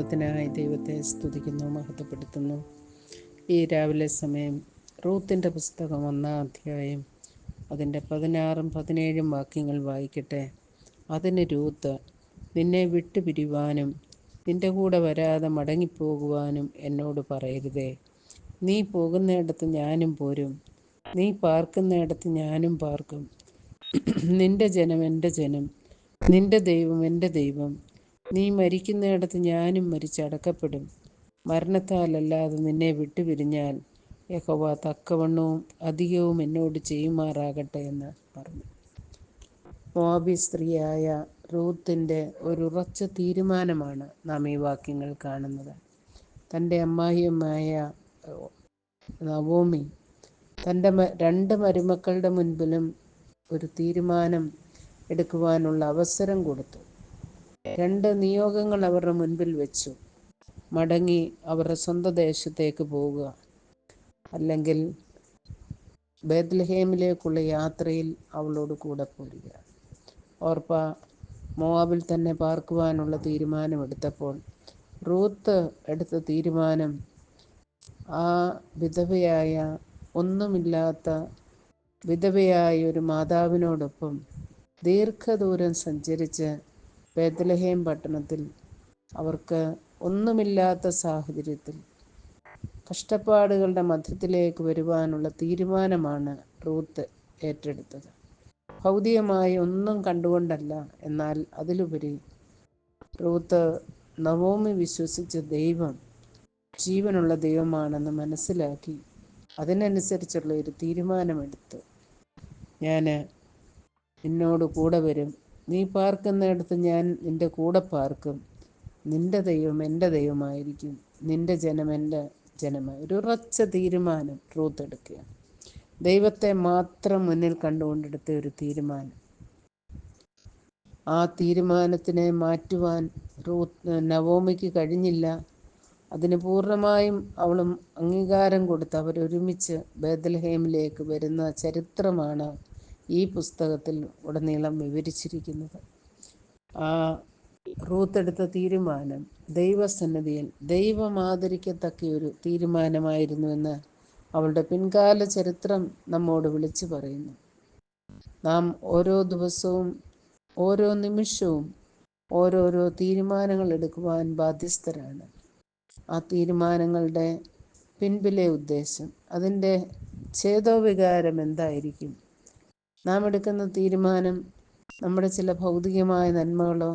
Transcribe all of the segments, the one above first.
അത്ഭുതത്തിനായി ദൈവത്തെ സ്തുതിക്കുന്നു മഹത്വപ്പെടുത്തുന്നു. ഈ രാവിലെ സമയം റൂത്തിന്റെ പുസ്തകം ഒന്നാം അധ്യായം അതിന്റെ പതിനാറും പതിനേഴും വാക്യങ്ങൾ വായിക്കട്ടെ. അതിന് രൂത്ത് നിന്നെ വിട്ടുപിരിവാനും നിന്റെ കൂടെ വരാതെ മടങ്ങിപ്പോകുവാനും എന്നോട് പറയരുതേ. നീ പോകുന്നിടത്ത് ഞാനും പോരും. നീ പാർക്കുന്നിടത്ത് ഞാനും പാർക്കും. നിന്റെ ജനം എന്റെ ജനം. നിന്റെ ദൈവം എന്റെ ദൈവം. നീ മരിക്കുന്നിടത്ത് ഞാനും മരിച്ചടക്കപ്പെടും മരണത്താലല്ലാതെ നിന്നെ വിട്ടുപിരിഞ്ഞാൽ യഹോവ തക്കവണ്ണവും അധികവും എന്നോട് ചെയ്യുമാറാകട്ടെ എന്ന് പറഞ്ഞു. മോബി സ്ത്രീയായ റൂത്തിന്റെ ഒരു ഉറച്ച തീരുമാനമാണ് നാം ഈ വാക്യങ്ങൾ കാണുന്നത്. തന്റെ അമ്മായിയമ്മായ നവോമി തന്റെ രണ്ട് മരുമക്കളുടെ മുൻപിലും ഒരു തീരുമാനം എടുക്കുവാനുള്ള അവസരം കൊടുത്തു. രണ്ട് നിയോഗങ്ങൾ അവരുടെ മുൻപിൽ വെച്ചു. മടങ്ങി അവരുടെ സ്വന്തം ദേശത്തേക്ക് പോവുക. അല്ലെങ്കിൽ ബേദ്ലഹേമിലേക്കുള്ള യാത്രയിൽ അവളോട് കൂടെ പോരുക. ഓർപ്പ മോവാബിൽ തന്നെ പാർക്കുവാനുള്ള തീരുമാനമെടുത്തപ്പോൾ റൂത്ത് എടുത്ത തീരുമാനം ആ വിധവയായ ഒന്നുമില്ലാത്ത വിധവയായ ഒരു മാതാവിനോടൊപ്പം ദീർഘദൂരം സഞ്ചരിച്ച് ബേദ്ലഹേം പട്ടണത്തിൽ അവർക്ക് ഒന്നുമില്ലാത്ത സാഹചര്യത്തിൽ കഷ്ടപ്പാടുകളുടെ മധ്യത്തിലേക്ക് വരുവാനുള്ള തീരുമാനമാണ് റൂത്ത് ഏറ്റെടുത്തത്. ഭൗതികമായി ഒന്നും കണ്ടുകൊണ്ടല്ല. എന്നാൽ അതിലുപരി റൂത്ത് നവോമി വിശ്വസിച്ച ദൈവം ജീവനുള്ള ദൈവമാണെന്ന് മനസ്സിലാക്കി അതിനനുസരിച്ചുള്ള ഒരു തീരുമാനമെടുത്തു. ഞാൻ നിന്നോട് കൂടെ വരും. നീ പാർക്കുന്നിടത്ത് ഞാൻ നിന്റെ കൂടെ പാർക്കും. നിന്റെ ദൈവം എന്റെ ദൈവമായിരിക്കും. നിന്റെ ജനം എന്റെ ജനമായി. ഒരു ഉറച്ച തീരുമാനം ട്രൂത്ത് എടുക്കുക. ദൈവത്തെ മാത്രം മുന്നിൽ കണ്ടുകൊണ്ടെടുത്ത ഒരു തീരുമാനം. ആ തീരുമാനത്തിനെ മാറ്റുവാൻ റൂത്ത് നവോമിക്ക് കഴിഞ്ഞില്ല. അതിന് പൂർണമായും അവളും അംഗീകാരം കൊടുത്ത് അവരൊരുമിച്ച് ബേദൽഹേമിലേക്ക് വരുന്ന ചരിത്രമാണ് ഈ പുസ്തകത്തിൽ ഉടനീളം വിവരിച്ചിരിക്കുന്നത്. ആ റൂത്ത് എടുത്ത തീരുമാനം ദൈവസന്നിധിയിൽ ഒരു തീരുമാനമായിരുന്നുവെന്ന് അവളുടെ പിൻകാല ചരിത്രം നമ്മോട് വിളിച്ചു പറയുന്നു. നാം ഓരോ ദിവസവും ഓരോ നിമിഷവും ഓരോരോ തീരുമാനങ്ങൾ എടുക്കുവാൻ ബാധ്യസ്ഥരാണ്. ആ തീരുമാനങ്ങളുടെ പിൻപിലെ ഉദ്ദേശം അതിന്റെ ഛേദോവികാരം എന്തായിരിക്കും? നാം എടുക്കുന്ന തീരുമാനം നമ്മുടെ ചില ഭൗതികമായ നന്മകളോ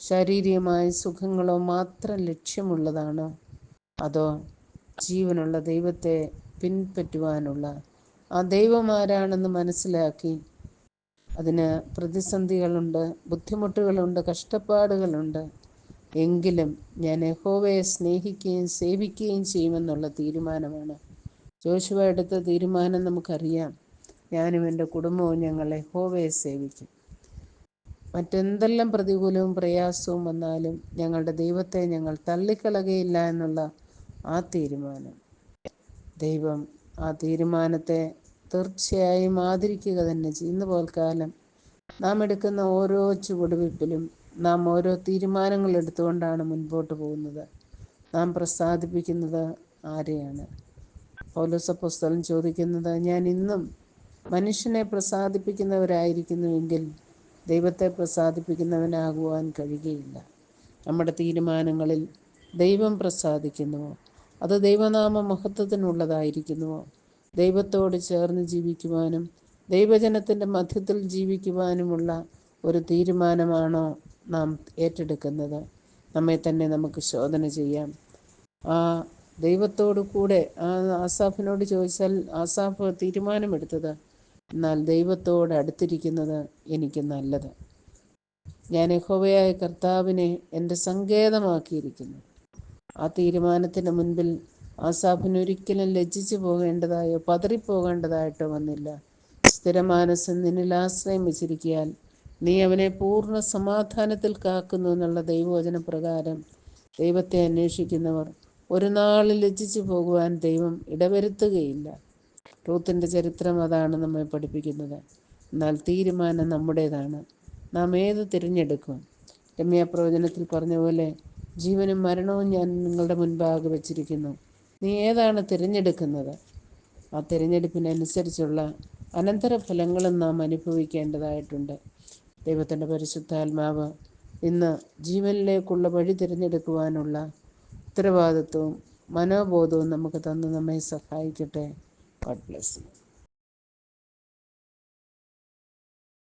ശാരീരികമായ സുഖങ്ങളോ മാത്രം ലക്ഷ്യമുള്ളതാണോ. അതോ ജീവനുള്ള ദൈവത്തെ പിൻപറ്റുവാനുള്ള? ആ ദൈവമാരാണെന്ന് മനസ്സിലാക്കി അതിന് പ്രതിസന്ധികളുണ്ട് ബുദ്ധിമുട്ടുകളുണ്ട് കഷ്ടപ്പാടുകളുണ്ട്. എങ്കിലും ഞാൻ യഹോവയെ സ്നേഹിക്കുകയും സേവിക്കുകയും ചെയ്യുമെന്നുള്ള തീരുമാനമാണ്. ജോഷുവ എടുത്ത തീരുമാനം നമുക്കറിയാം. ഞാനും എന്റെ കുടുംബവും ഞങ്ങൾ യഹോവയെ സേവിക്കും. മറ്റെന്തെല്ലാം പ്രതികൂലവും പ്രയാസവും വന്നാലും ഞങ്ങളുടെ ദൈവത്തെ ഞങ്ങൾ തള്ളിക്കളകയില്ല എന്നുള്ള ആ തീരുമാനം. ദൈവം ആ തീരുമാനത്തെ തീർച്ചയായും ആദരിക്കുക തന്നെ ചെയ്യുന്ന പോൽക്കാലം നാം എടുക്കുന്ന ഓരോ ചുവടുവയ്പ്പിലും നാം ഓരോ തീരുമാനങ്ങൾ എടുത്തുകൊണ്ടാണ് മുൻപോട്ട് പോകുന്നത്. നാം പ്രസാദിപ്പിക്കുന്നത് ആരെയാണ്? പൗലോസപ്പുസ്തകം ചോദിക്കുന്നത് ഞാൻ ഇന്നും മനുഷ്യനെ പ്രസാദിപ്പിക്കുന്നവരായിരിക്കുന്നുവെങ്കിൽ ദൈവത്തെ പ്രസാദിപ്പിക്കുന്നവനാകുവാൻ കഴിയുകയില്ല. നമ്മുടെ തീരുമാനങ്ങളിൽ ദൈവം പ്രസാദിക്കുന്നുവോ? അത് ദൈവനാമ മഹത്വത്തിനുള്ളതായിരിക്കുന്നുവോ ദൈവത്തോട് ചേർന്ന് ജീവിക്കുവാനും ദൈവജനത്തിന്റെ മധ്യത്തിൽ ജീവിക്കുവാനുമുള്ള ഒരു തീരുമാനമാണോ നാം ഏറ്റെടുക്കുന്നത്? നമ്മെ തന്നെ നമുക്ക് ശോധന ചെയ്യാം. ആ ദൈവത്തോടു കൂടെ ആസാഫിനോട് ചോദിച്ചാൽ ആസാഫ് തീരുമാനമെടുത്തത് എന്നാൽ ദൈവത്തോട് അടുത്തിരിക്കുന്നത് എനിക്ക് നല്ലത്. ഞാൻ യഹോവയായ കർത്താവിനെ എന്റെ സങ്കേതമാക്കിയിരിക്കുന്നു. ആ തീരുമാനത്തിന് മുൻപിൽ ആസാഫിന് ഒരിക്കലും ലജ്ജിച്ചു പോകേണ്ടതായോ പതറിപ്പോകേണ്ടതായിട്ടോ വന്നില്ല. സ്ഥിരമാനസം നിന്നിൽ ആശ്രയം വെച്ചിരിക്കാൻ നീ അവനെ പൂർണ സമാധാനത്തിൽ കാക്കുന്നു എന്നുള്ള ദൈവവചന പ്രകാരം ദൈവത്തെ അന്വേഷിക്കുന്നവർ ഒരു നാളിൽ ലജ്ജിച്ചു പോകുവാൻ ദൈവം ഇടവരുത്തുകയില്ല. റൂത്തിന്റെ ചരിത്രം അതാണ് നമ്മെ പഠിപ്പിക്കുന്നത്. എന്നാൽ തീരുമാനം നമ്മുടേതാണ്. നാം ഏത് തിരഞ്ഞെടുക്കും? രമ്യ പ്രവചനത്തിൽ പറഞ്ഞ പോലെ ജീവനും മരണവും ഞാൻ നിങ്ങളുടെ മുൻപാകെ വച്ചിരിക്കുന്നു. നീ ഏതാണ് തിരഞ്ഞെടുക്കുന്നത്? ആ തിരഞ്ഞെടുപ്പിനനുസരിച്ചുള്ള അനന്തരഫലങ്ങളും നാം അനുഭവിക്കേണ്ടതായിട്ടുണ്ട്. ദൈവത്തിന്റെ പരിശുദ്ധാത്മാവ് ഇന്ന് ജീവനിലേക്കുള്ള വഴി തിരഞ്ഞെടുക്കുവാനുള്ള ഉത്തരവാദിത്വവും മനോബോധവും നമുക്ക് തന്ന് നമ്മെ സഹായിക്കട്ടെ. God bless you.